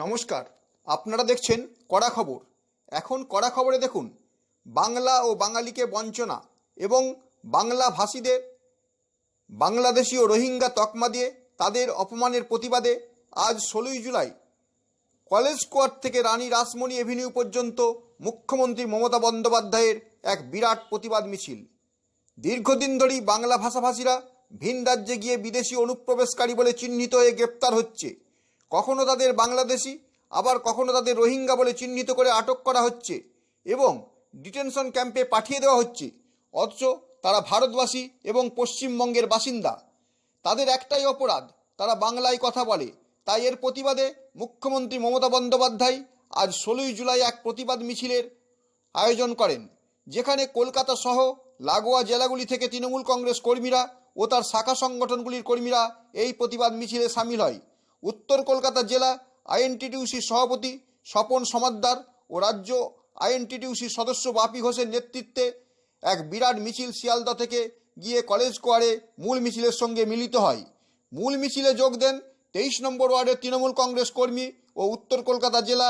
নমস্কার, আপনারা দেখছেন কড়া খবর। এখন কড়া খবরে দেখুন, বাংলা ও বাঙালিকে বঞ্চনা এবং বাংলা ভাষীদের, বাংলাদেশি ও রোহিঙ্গা তকমা দিয়ে তাদের অপমানের প্রতিবাদে আজ ষোলোই জুলাই। কলেজ স্কোয়ার থেকে রানী রাসমণি এভিনিউ পর্যন্ত মুখ্যমন্ত্রী মমতা বন্দ্যোপাধ্যায়ের এক বিরাট প্রতিবাদ মিছিল। দীর্ঘদিন ধরেই বাংলা ভাষাভাষীরা ভিন রাজ্যে গিয়ে বিদেশি অনুপ্রবেশকারী বলে চিহ্নিত হয়ে গ্রেপ্তার হচ্ছে। কখনো তাদের বাংলাদেশি, আবার কখনো তাদের রোহিঙ্গা বলে চিহ্নিত করে আটক করা হচ্ছে এবং ডিটেনশন ক্যাম্পে পাঠিয়ে দেওয়া হচ্ছে। অথচ তারা ভারতবাসী এবং পশ্চিমবঙ্গের বাসিন্দা। তাদের একটাই অপরাধ, তারা বাংলায় কথা বলে। তাই এর প্রতিবাদে মুখ্যমন্ত্রী মমতা বন্দ্যোপাধ্যায় আজ ষোলোই জুলাই এক প্রতিবাদ মিছিলের আয়োজন করেন, যেখানে কলকাতা সহ লাগোয়া জেলাগুলি থেকে তৃণমূল কংগ্রেস কর্মীরা ও তার শাখা সংগঠনগুলির কর্মীরা এই প্রতিবাদ মিছিলে সামিল হয়। উত্তর কলকাতা জেলা আইএনটিটিউসির সভাপতি স্বপন সমাদ্দার ও রাজ্য আইএনটিটিউসির সদস্য বাপি ঘোষের নেতৃত্বে এক বিরাট মিছিল শিয়ালদা থেকে গিয়ে কলেজ স্কোয়ারে মূল মিছিলের সঙ্গে মিলিত হয়। মূল মিছিলে যোগ দেন তেইশ নম্বর ওয়ার্ডের তৃণমূল কংগ্রেস কর্মী ও উত্তর কলকাতা জেলা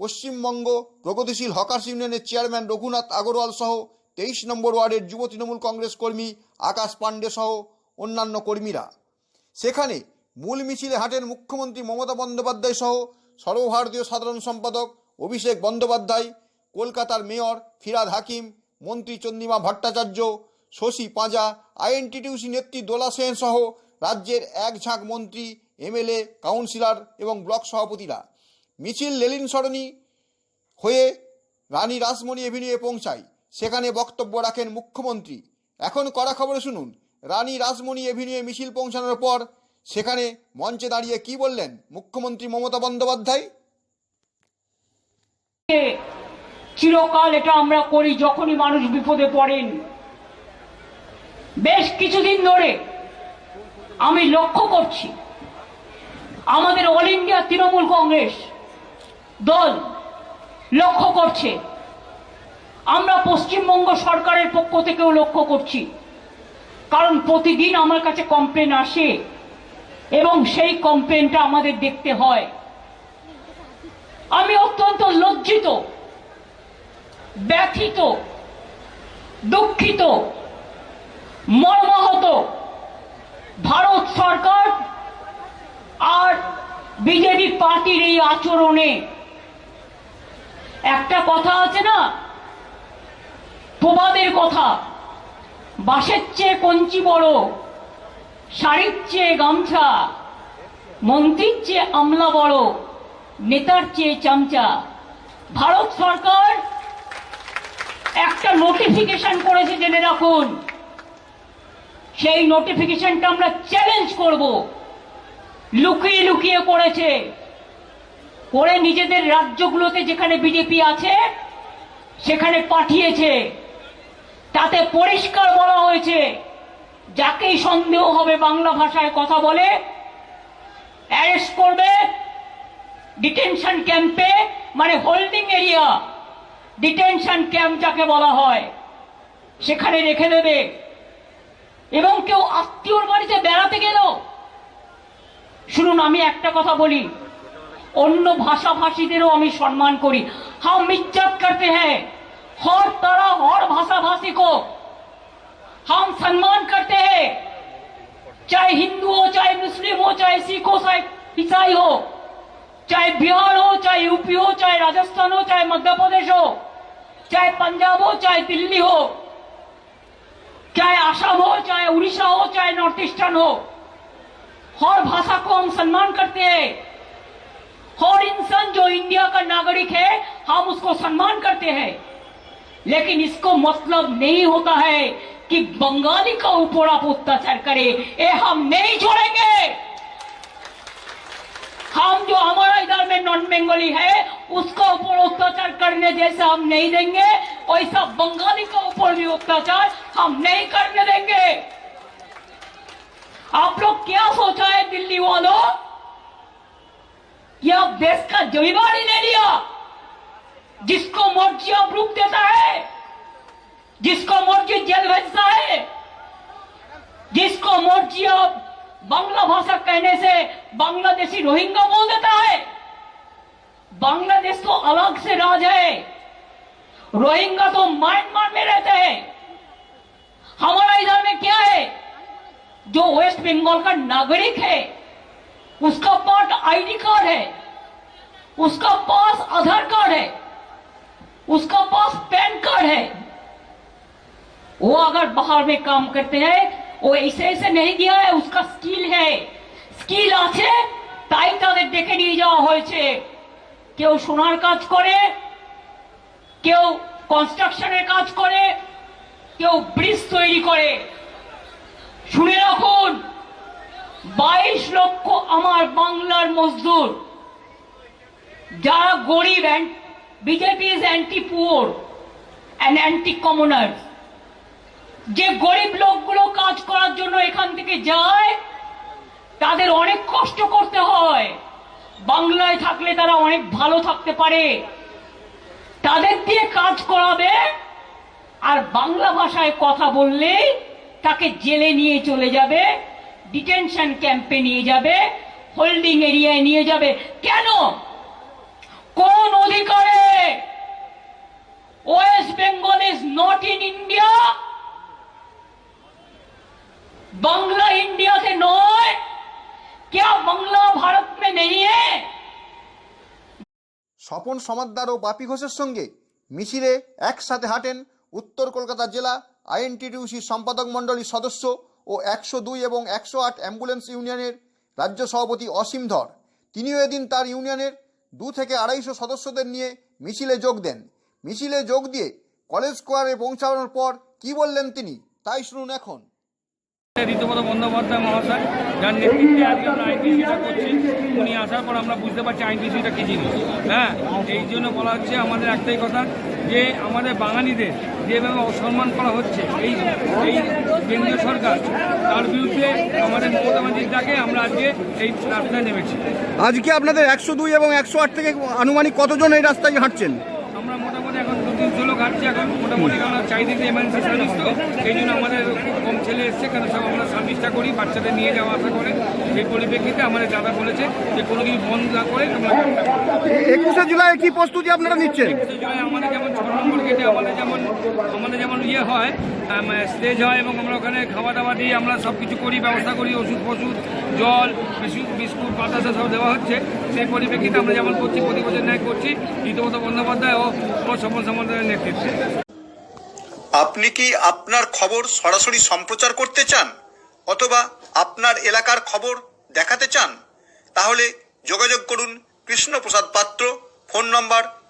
পশ্চিমবঙ্গ প্রগতিশীল হকার্স ইউনিয়নের চেয়ারম্যান রঘুনাথ আগরওয়াল সহ তেইশ নম্বর ওয়ার্ডের যুব তৃণমূল কংগ্রেস কর্মী আকাশ পাণ্ডে সহ অন্যান্য কর্মীরা। সেখানে মূল মিছিলে হাঁটেন মুখ্যমন্ত্রী মমতা বন্দ্যোপাধ্যায় সহ সর্বভারতীয় সাধারণ সম্পাদক অভিষেক বন্দ্যোপাধ্যায়, কলকাতার মেয়র ফিরাদ হাকিম, মন্ত্রী চন্দ্রিমা ভট্টাচার্য, শশী পাঁজা, আইএনটিটিউসি নেত্রী দোলা সেন সহ রাজ্যের এক ঝাঁক মন্ত্রী, এমএলএ, কাউন্সিলর এবং ব্লক সভাপতিরা। মিছিল লেলিন সরণি হয়ে রানী রাসমণি এভিনিউয়ে পৌঁছায়। সেখানে বক্তব্য রাখেন মুখ্যমন্ত্রী। এখন কড়া খবরে শুনুন। রানী রাসমণি এভিনিউয়ে মিছিল পৌঁছানোর পর সেখানে মঞ্চে দাঁড়িয়ে কি বললেন মুখ্যমন্ত্রী মমতা বন্দ্যোপাধ্যায়? চিরকাল এটা আমরা করি যখনই মানুষ বিপদে পড়েন। বেশ কিছুদিন ধরে আমি লক্ষ্য করছি, আমাদের অল ইন্ডিয়া তৃণমূল কংগ্রেস দল লক্ষ্য করছে। আমরা পশ্চিমবঙ্গ সরকারের পক্ষ থেকেও লক্ষ্য করছি, কারণ প্রতিদিন আমার কাছে কমপ্লেন আসে এবং সেই কমপ্লেনটা আমাদের দেখতে হয়। আমি অত্যন্ত লজ্জিত, ব্যথিত, দুঃখিত, মর্মাহত ভারত সরকার আর বিজেপি পার্টির এই আচরণে। একটা কথা আছে না, প্রবাদের কথা, বাঁশের চেয়ে কঞ্চি বড়। শাড়ির চেয়ে গামছা মন্ত্রীর চেয়ে আমলা বড় নেতার চেয়ে চামচা। ভারত সরকার একটা নোটিফিকেশন করেছে জেনে রাখুন। সেই নোটিফিকেশনটা আমরা চ্যালেঞ্জ করব। লুকিয়ে লুকিয়ে করেছে। করে নিজেদের রাজ্যগুলোতে যেখানে বিজেপি আছে, সেখানে পাঠিয়েছে। তাতে পরিষ্কার বলা হয়েছে। যাকেই সন্দেহ হবে বাংলা ভাষায় কথা বলে অ্যারেস্ট করবে ডিটেনশন ক্যাম্পে মানে হোল্ডিং এরিয়া ডিটেনশন ক্যাম্প যাকে বলা হয়, সেখানে রেখে দেবে। এবং কেউ আত্মীয়র বাড়িতে বেড়াতে গেল। শুনুন, আমি একটা কথা বলি। অন্য ভাষাভাষীদেরও আমি সম্মান করি। হাও ইজ্জত করতে হ্যাঁ হর তারা হর ভাষাভাষী কোক हम सम्मान करते हैं चाहे हिंदू हो चाहे मुस्लिम हो चाहे सिख हो चाहे ईसाई हो चाहे बिहार हो चाहे यूपी हो चाहे राजस्थान हो चाहे मध्य प्रदेश हो चाहे पंजाब हो चाहे दिल्ली हो चाहे आसाम हो चाहे उड़ीसा हो चाहे नॉर्थ ईस्टर्न हो हर भाषा को हम सम्मान करते हैं हर इंसान जो इंडिया का नागरिक है हम उसको सम्मान करते हैं लेकिन इसको मतलब नहीं होता है कि बंगाली का ऊपर आप अत्याचार करें ये हम नहीं छोड़ेंगे। हम जो हमारा इधर में नॉन बंगाली है, उसका ऊपर अत्याचार करने जैसे हम नहीं देंगे, वैसा बंगाली का ऊपर भी अत्याचार हम नहीं करने देंगे। आप लोग क्या सोचा है, दिल्ली वालों? कि आप देश का जमीबारी ले लिया, जिसको मर्ज़ी आप रुक देता है। जिसको मर्ज़ी जेल भेजता है, जिसको मर्ज़ी अब बांग्ला भाषा कहने से बांग्लादेशी रोहिंगा बोल देता है, बांग्लादेश तो अलग से राज है रोहिंगा तो म्यांमार में रहते हैं। हमारा इधर में क्या है? जो वेस्ट बंगाल का नागरिक है, उसका पास आईडी कार्ड है, उसका पास आधार कार्ड है, उसका पास पैन कार्ड है। वो अगर बाहर में काम करते हैं वो ऐसे ऐसे नहीं गया है उसका স্কিল है স্কিল আছে তাই তাদের ডেকে নিয়ে যাওয়া হয়েছে কেউ সোনার কাজ করে কেউ কনস্ট্রাকশনের কাজ করে কেউ ব্রিজ তৈরি করে শুনে রাখুন বাইশ লক্ষ আমার বাংলার মজদুর যারা গরিব BJP is anti poor and anti commoners যে গরিব লোকগুলো কাজ করার জন্য এখান থেকে যায়, তাদের অনেক কষ্ট করতে হয়। বাংলায় থাকলে তারা অনেক ভালো থাকতে পারে। তাদের দিয়ে কাজ করাবে, আর বাংলা ভাষায় কথা বললেই তাকে জেলে নিয়ে চলে যাবে, ডিটেনশন ক্যাম্পে নিয়ে যাবে, হোল্ডিং এরিয়ায় নিয়ে যাবে। কেন? কোন অধিকারে? West Bengal is not in India. Bangla India से नॉय क्या बांग्ला भारत में नहीं है স্বপন সমাদ্দার ও বাপি ঘোষের সঙ্গে মিছিলে একসাথে হাঁটেন উত্তর কলকাতা জেলা আইএনটিডিউসি সম্পাদক মণ্ডলীর সদস্য ও একশো দুই এবং একশো আট অ্যাম্বুলেন্স ইউনিয়নের রাজ্য সভাপতি অসীম ধর তিনিও এদিন তার ইউনিয়নের দু থেকে আড়াইশো সদস্যদের নিয়ে মিছিলে যোগ দেন মিছিলে যোগ দিয়ে কলেজ স্কোয়ারে পৌঁছানোর পর কি বললেন তিনি তাই শুনুন এখন ঋতুপদ বন্দ্যোপাধ্যায় মহাশয়, যার নেতৃত্বে আজকে আমরা আইনটিসিটা করছি। উনি আসার পর আমরা বুঝতে পারছি আইনটিসিটা কী জিনিস। হ্যাঁ এই জন্য বলা হচ্ছে আমাদের একটাই কথা যে আমাদের বাঙালিদের যেভাবে অসম্মান করা হচ্ছে, এই এই কেন্দ্রীয় সরকার, তার বিরুদ্ধে আমাদের মমতা ব্যানার্জির ডাকে আমরা আজকে এই রাস্তায় নেমেছি। আজকে আপনাদের একশো দুই এবং একশো আট থেকে আনুমানিক কতজন এই রাস্তায় হাঁটছেন? লোক হাঁটছি এখন। মোটামুটি আমরা চাইদিকে এমার্জেন্সি সার্ভিস তো এই জন্য আমাদের খুব কম ছেলে এসছে কেন সব আমরা সার্ভিসটা করি বাচ্চাদের নিয়ে যাওয়া আসা করে। সেই পরিপ্রেক্ষিতে আমাদের দাদা বলেছে যে কোনো কিছু বন্ধ না করে তোমরা একুশে জুলাই কি প্রস্তুতি আপনারা নিচ্ছেন? একুশে জুলাই আমাদের যেমন নম্বর আমাদের যেমন আমাদের যেমন ইয়ে হয় স্টেজ হয় এবং আমরা ওখানে খাওয়া দাওয়া দিয়ে আমরা সব কিছু করি, ব্যবস্থা করি, ওষুধ ফষুধ, জল, বিস্কুট বিস্কুট, বাতাসা সব দেওয়া হচ্ছে। সেই পরিপ্রেক্ষিতে আমরা যেমন করছি প্রতি বছর ন্যায় করছি ঋতুমত বন্দ্যোপাধ্যায় ও সমন সমন্বয়ের নেতৃত্বে। আপনি কি আপনার খবর সরাসরি সম্প্রচার করতে চান? অথবা আপনার এলাকার খবর দেখাতে চান? তাহলে যোগাযোগ করুন Krishnaprasad Patra, phone number